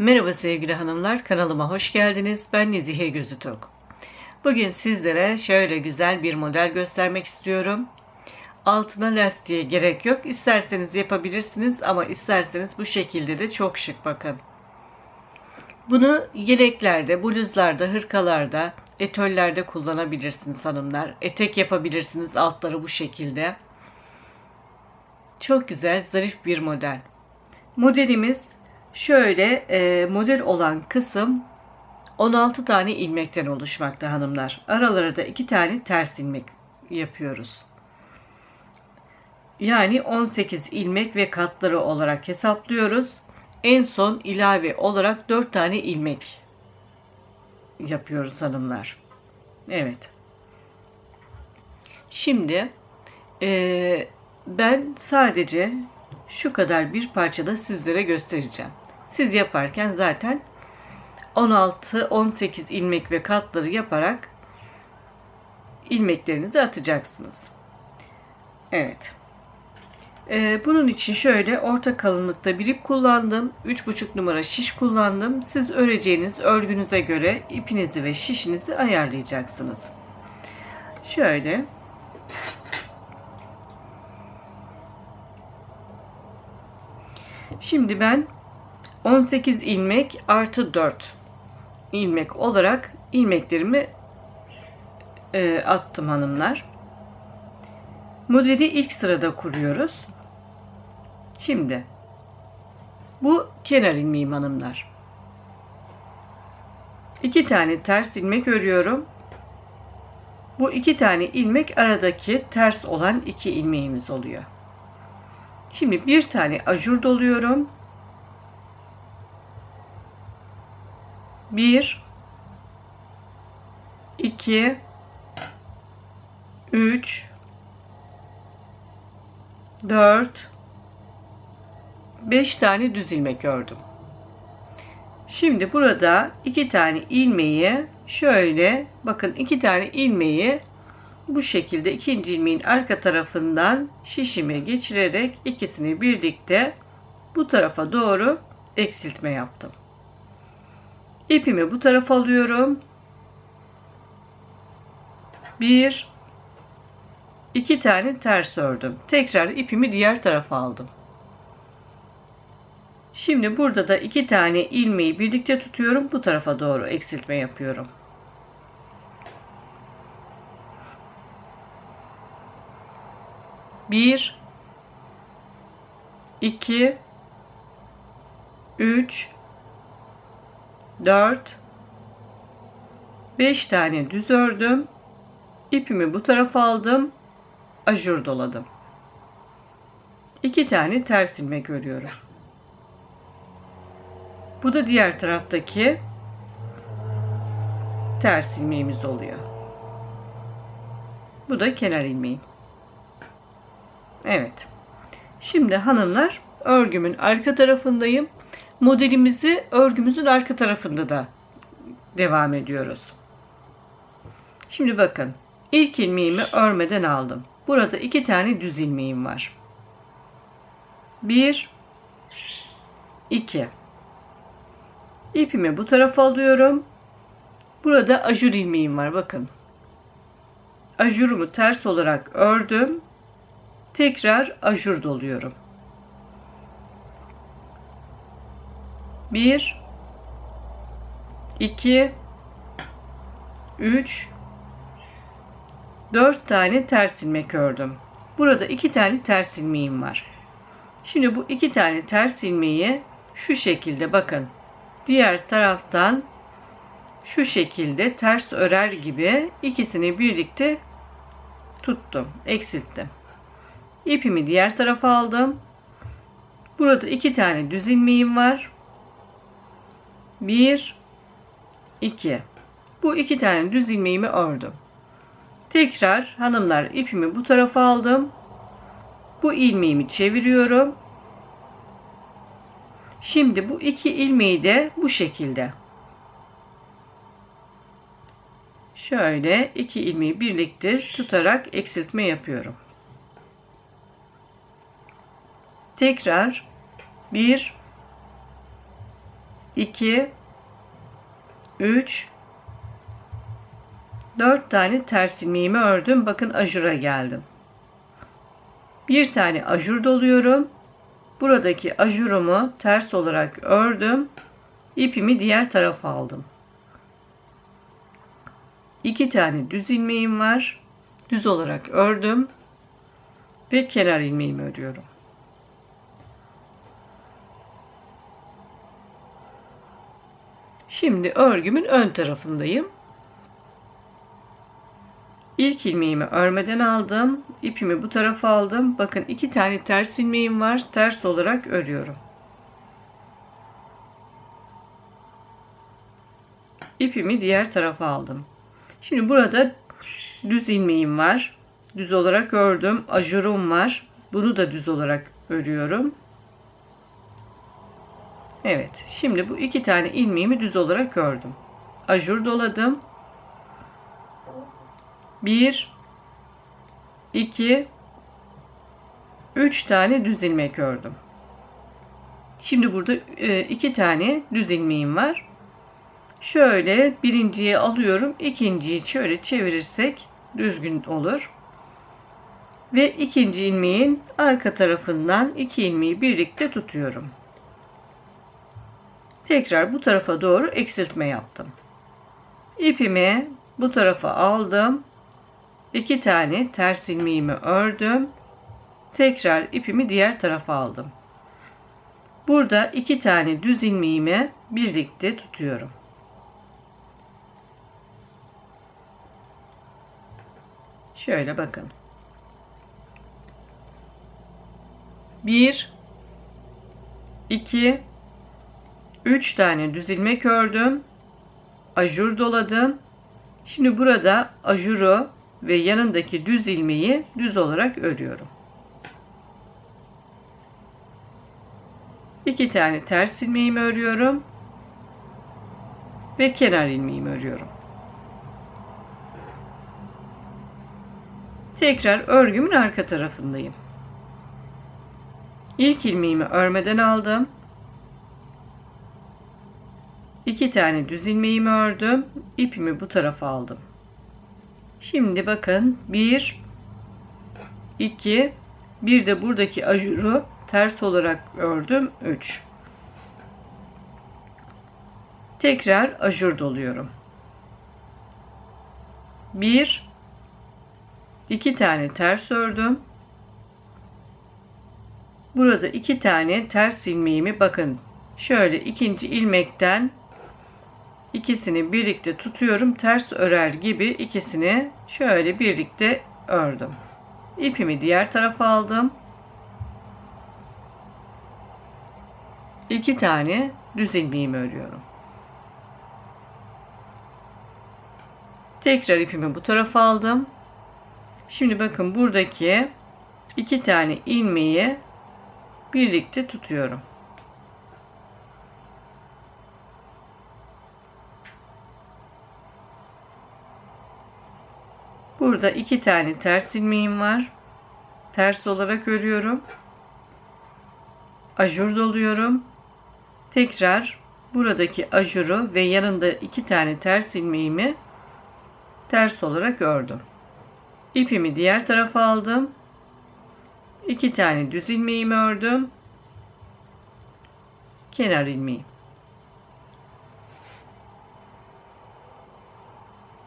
Merhaba sevgili hanımlar, kanalıma hoş geldiniz. Ben Nezihe Gözü Tok. Bugün sizlere şöyle güzel bir model göstermek istiyorum. Altına lastiğe gerek yok. İsterseniz yapabilirsiniz ama isterseniz bu şekilde de çok şık bakın. Bunu yeleklerde, bluzlarda, hırkalarda, etöllerde kullanabilirsiniz hanımlar. Etek yapabilirsiniz altları bu şekilde. Çok güzel, zarif bir model. Modelimiz şöyle e, model olan kısım 16 tane ilmekten oluşmakta hanımlar. Aralara da 2 tane ters ilmek yapıyoruz. Yani 18 ilmek ve katları olarak hesaplıyoruz. En son ilave olarak 4 tane ilmek yapıyoruz hanımlar. Evet. Şimdi e, ben sadece şu kadar bir parçada sizlere göstereceğim. Siz yaparken zaten 16-18 ilmek ve katları yaparak ilmeklerinizi atacaksınız. Evet. Ee, bunun için şöyle orta kalınlıkta bir ip kullandım. 3,5 numara şiş kullandım. Siz öreceğiniz örgünüze göre ipinizi ve şişinizi ayarlayacaksınız. Şöyle Şimdi ben 18 ilmek artı 4 ilmek olarak ilmeklerimi e, attım hanımlar. Modeli ilk sırada kuruyoruz. Şimdi bu kenar ilmeğim hanımlar. İki tane ters ilmek örüyorum. Bu iki tane ilmek aradaki ters olan iki ilmeğimiz oluyor. Şimdi bir tane ajur doluyorum. Bir, iki, üç, dört, beş tane düz ilmek ördüm. Şimdi burada iki tane ilmeği şöyle bakın iki tane ilmeği bu şekilde ikinci ilmeğin arka tarafından şişime geçirerek ikisini birlikte bu tarafa doğru eksiltme yaptım. İpimi bu tarafa alıyorum. Bir, iki tane ters ördüm. Tekrar ipimi diğer tarafa aldım. Şimdi burada da iki tane ilmeği birlikte tutuyorum. Bu tarafa doğru eksiltme yapıyorum. 1 2 3 4 5 tane düz ördüm. İpimi bu tarafa aldım. Ajur doladım. 2 tane ters ilmek örüyorum. Bu da diğer taraftaki ters ilmeğimiz oluyor. Bu da kenar ilmeğim. Evet. Şimdi hanımlar örgümün arka tarafındayım. Modelimizi örgümüzün arka tarafında da devam ediyoruz. Şimdi bakın. ilk ilmeğimi örmeden aldım. Burada iki tane düz ilmeğim var. Bir, iki. İpimi bu tarafa alıyorum. Burada ajur ilmeğim var. Bakın. Ajurumu ters olarak ördüm tekrar ajur doluyorum. 1 2 3 4 tane ters ilmek ördüm. Burada 2 tane ters ilmeğim var. Şimdi bu 2 tane ters ilmeği şu şekilde bakın. Diğer taraftan şu şekilde ters örer gibi ikisini birlikte tuttum, eksilttim. İpimi diğer tarafa aldım. Burada iki tane düz ilmeğim var. Bir, iki. Bu iki tane düz ilmeğimi ördüm. Tekrar hanımlar ipimi bu tarafa aldım. Bu ilmeğimi çeviriyorum. Şimdi bu iki ilmeği de bu şekilde. Şöyle iki ilmeği birlikte tutarak eksiltme yapıyorum. Tekrar 1 2 3 4 tane ters ilmeğimi ördüm. Bakın ajura geldim. Bir tane ajur doluyorum. Buradaki ajurumu ters olarak ördüm. İpimi diğer tarafa aldım. 2 tane düz ilmeğim var. Düz olarak ördüm ve kenar ilmeğimi örüyorum. Şimdi örgümün ön tarafındayım. İlk ilmeğimi örmeden aldım. İpimi bu tarafa aldım. Bakın iki tane ters ilmeğim var. Ters olarak örüyorum. İpimi diğer tarafa aldım. Şimdi burada düz ilmeğim var. Düz olarak ördüm. Ajurum var. Bunu da düz olarak örüyorum. Evet. Şimdi bu iki tane ilmeğimi düz olarak ördüm. Ajur doladım. 1 2 3 tane düz ilmek ördüm. Şimdi burada e, iki tane düz ilmeğim var. Şöyle birinciyi alıyorum. ikinciyi şöyle çevirirsek düzgün olur. Ve ikinci ilmeğin arka tarafından iki ilmeği birlikte tutuyorum. Tekrar bu tarafa doğru eksiltme yaptım. İpimi bu tarafa aldım. İki tane ters ilmeğimi ördüm. Tekrar ipimi diğer tarafa aldım. Burada iki tane düz ilmeğimi birlikte tutuyorum. Şöyle bakın. Bir, iki, üç tane düz ilmek ördüm. Ajur doladım. Şimdi burada ajuru ve yanındaki düz ilmeği düz olarak örüyorum. İki tane ters ilmeğimi örüyorum ve kenar ilmeğimi örüyorum. Tekrar örgümün arka tarafındayım. İlk ilmeğimi örmeden aldım. İki tane düz ilmeğimi ördüm. İpimi bu tarafa aldım. Şimdi bakın 1 2 bir de buradaki ajuru ters olarak ördüm. 3 tekrar ajur doluyorum. 1 2 tane ters ördüm. Burada 2 tane ters ilmeğimi bakın. Şöyle ikinci ilmekten ikisini birlikte tutuyorum ters örer gibi ikisini şöyle birlikte ördüm. İpimi diğer tarafa aldım. İki tane düz ilmeğimi örüyorum. Tekrar ipimi bu tarafa aldım. Şimdi bakın buradaki iki tane ilmeği birlikte tutuyorum Burada iki tane ters ilmeğim var. Ters olarak örüyorum. Ajur doluyorum. Tekrar buradaki ajuru ve yanında iki tane ters ilmeğimi ters olarak ördüm. İpimi diğer tarafa aldım. İki tane düz ilmeğimi ördüm. Kenar ilmeği.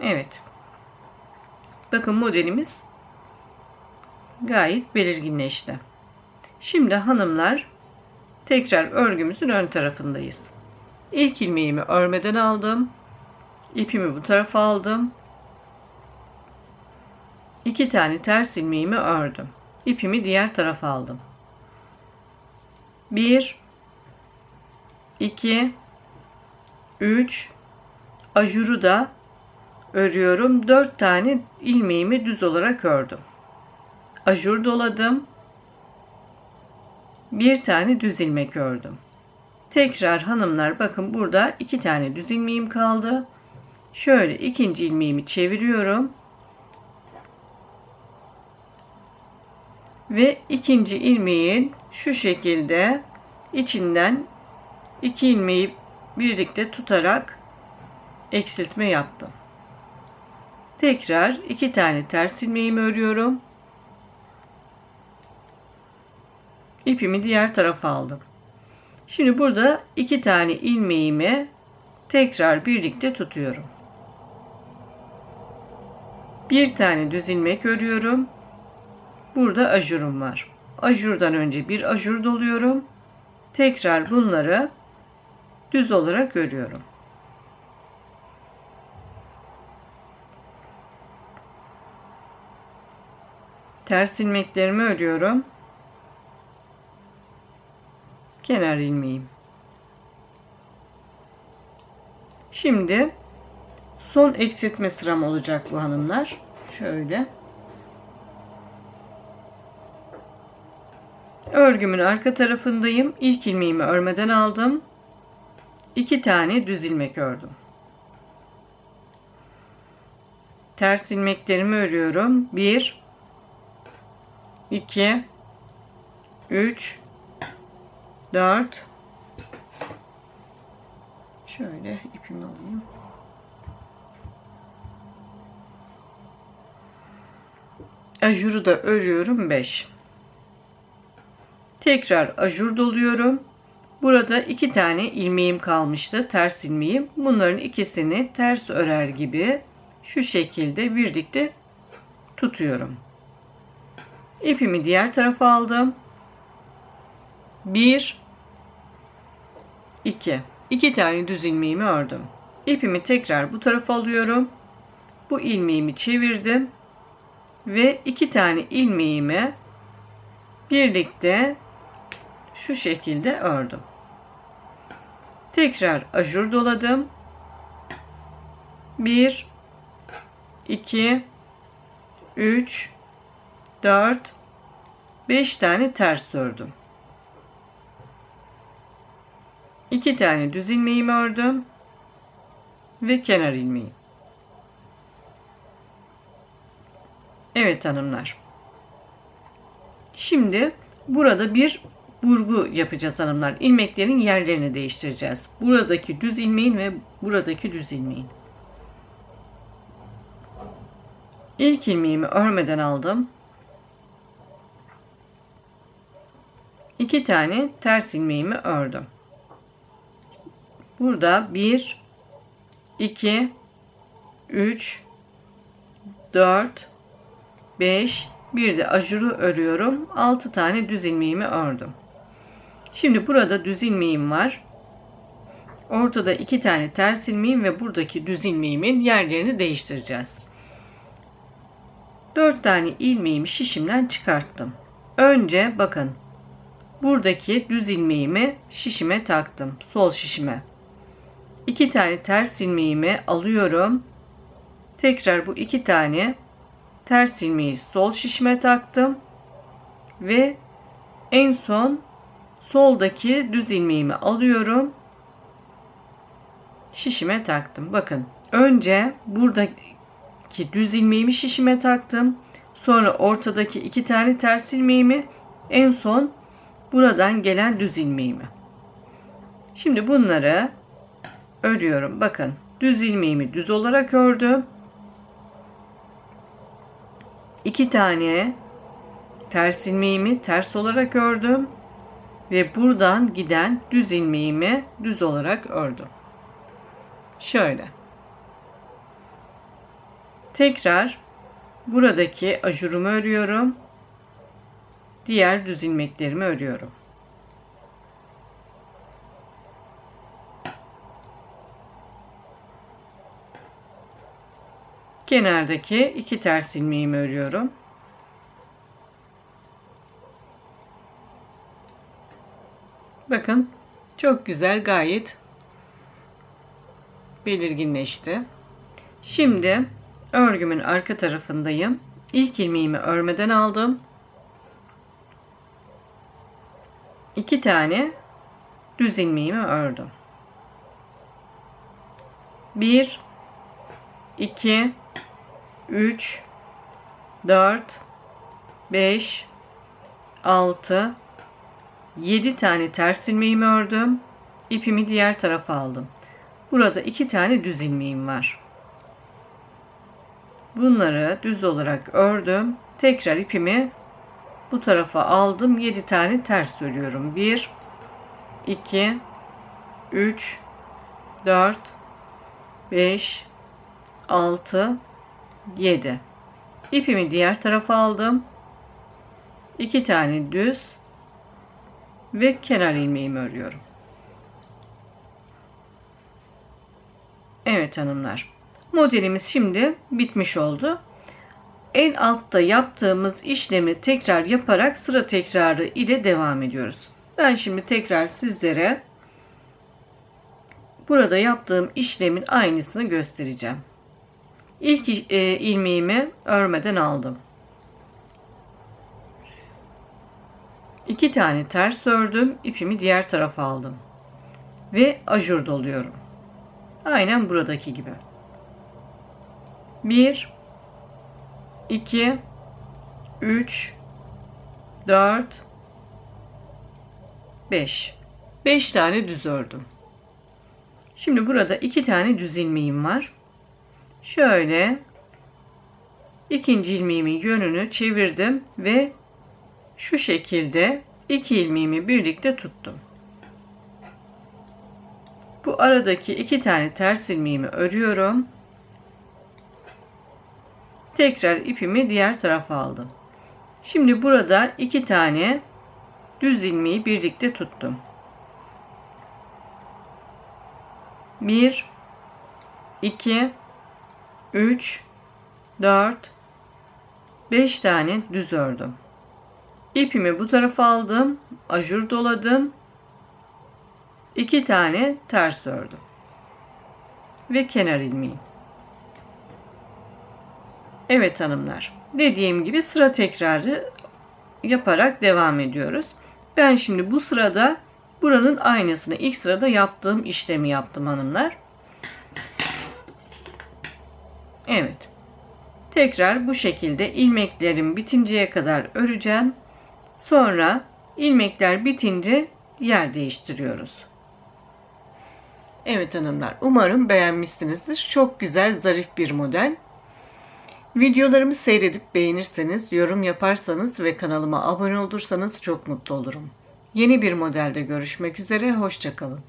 Evet. Bakın modelimiz gayet belirginleşti. Şimdi hanımlar tekrar örgümüzün ön tarafındayız. İlk ilmeğimi örmeden aldım. İpimi bu tarafa aldım. İki tane ters ilmeğimi ördüm. İpimi diğer tarafa aldım. 1 2 3 ajuru da örüyorum. 4 tane ilmeğimi düz olarak ördüm. Ajur doladım. Bir tane düz ilmek ördüm. Tekrar hanımlar bakın burada iki tane düz ilmeğim kaldı. Şöyle ikinci ilmeğimi çeviriyorum. Ve ikinci ilmeğin şu şekilde içinden iki ilmeği birlikte tutarak eksiltme yaptım. Tekrar iki tane ters ilmeğimi örüyorum. İpimi diğer tarafa aldım. Şimdi burada iki tane ilmeğimi tekrar birlikte tutuyorum. Bir tane düz ilmek örüyorum. Burada ajurum var. Ajurdan önce bir ajur doluyorum. Tekrar bunları düz olarak örüyorum. Ters ilmeklerimi örüyorum. Kenar ilmeğim. Şimdi son eksiltme sıram olacak bu hanımlar. Şöyle. Örgümün arka tarafındayım. İlk ilmeğimi örmeden aldım. İki tane düz ilmek ördüm. Ters ilmeklerimi örüyorum. 1 2 3 4 Şöyle ipimi alayım. Ajuru da örüyorum 5. Tekrar ajur doluyorum. Burada iki tane ilmeğim kalmıştı. Ters ilmeğim. Bunların ikisini ters örer gibi şu şekilde birlikte tutuyorum. İpimi diğer tarafa aldım. 1 2 2 tane düz ilmeğimi ördüm. İpimi tekrar bu tarafa alıyorum. Bu ilmeğimi çevirdim ve iki tane ilmeğimi birlikte şu şekilde ördüm. Tekrar ajur doladım. 1 2 3 4 5 tane ters ördüm. 2 tane düz ilmeğimi ördüm ve kenar ilmeği. Evet hanımlar. Şimdi burada bir burgu yapacağız hanımlar. İlmeklerin yerlerini değiştireceğiz. Buradaki düz ilmeğin ve buradaki düz ilmeğin. İlk ilmeğimi örmeden aldım. İki tane ters ilmeğimi ördüm. Burada 1 2 3 4 5 bir de ajuru örüyorum. 6 tane düz ilmeğimi ördüm. Şimdi burada düz ilmeğim var. Ortada iki tane ters ilmeğim ve buradaki düz ilmeğimin yerlerini değiştireceğiz. 4 tane ilmeğimi şişimden çıkarttım. Önce bakın buradaki düz ilmeğimi şişime taktım. Sol şişime. 2 tane ters ilmeğimi alıyorum. Tekrar bu iki tane ters ilmeği sol şişime taktım ve en son soldaki düz ilmeğimi alıyorum şişime taktım bakın önce buradaki düz ilmeğimi şişime taktım sonra ortadaki iki tane ters ilmeğimi en son buradan gelen düz ilmeğimi şimdi bunları örüyorum bakın düz ilmeğimi düz olarak ördüm iki tane ters ilmeğimi ters olarak ördüm ve buradan giden düz ilmeğimi düz olarak ördüm. Şöyle. Tekrar buradaki ajurumu örüyorum. Diğer düz ilmeklerimi örüyorum. Kenardaki iki ters ilmeğimi örüyorum. Bakın çok güzel gayet belirginleşti. Şimdi örgümün arka tarafındayım. İlk ilmeğimi örmeden aldım. İki tane düz ilmeğimi ördüm. Bir, iki, üç, dört, beş, altı, 7 tane ters ilmeğimi ördüm. ipimi diğer tarafa aldım. Burada iki tane düz ilmeğim var. Bunları düz olarak ördüm. Tekrar ipimi bu tarafa aldım. 7 tane ters örüyorum. 1 2 3 4 5 6 7 İpimi diğer tarafa aldım. 2 tane düz ve kenar ilmeğimi örüyorum. Evet hanımlar. Modelimiz şimdi bitmiş oldu. En altta yaptığımız işlemi tekrar yaparak sıra tekrarı ile devam ediyoruz. Ben şimdi tekrar sizlere burada yaptığım işlemin aynısını göstereceğim. İlk e, ilmeğimi örmeden aldım. İki tane ters ördüm. ipimi diğer tarafa aldım. Ve ajur doluyorum. Aynen buradaki gibi. 1 2 3 4 5 5 tane düz ördüm. Şimdi burada iki tane düz ilmeğim var. Şöyle ikinci ilmeğimin yönünü çevirdim ve şu şekilde iki ilmeğimi birlikte tuttum. Bu aradaki iki tane ters ilmeğimi örüyorum. Tekrar ipimi diğer tarafa aldım. Şimdi burada iki tane düz ilmeği birlikte tuttum. 1 2 3 4 5 tane düz ördüm. İpimi bu tarafa aldım. Ajur doladım. 2 tane ters ördüm. Ve kenar ilmeği. Evet hanımlar. Dediğim gibi sıra tekrarı yaparak devam ediyoruz. Ben şimdi bu sırada buranın aynısını ilk sırada yaptığım işlemi yaptım hanımlar. Evet. Tekrar bu şekilde ilmeklerim bitinceye kadar öreceğim. Sonra ilmekler bitince yer değiştiriyoruz. Evet hanımlar umarım beğenmişsinizdir. Çok güzel zarif bir model. Videolarımı seyredip beğenirseniz, yorum yaparsanız ve kanalıma abone olursanız çok mutlu olurum. Yeni bir modelde görüşmek üzere, hoşçakalın.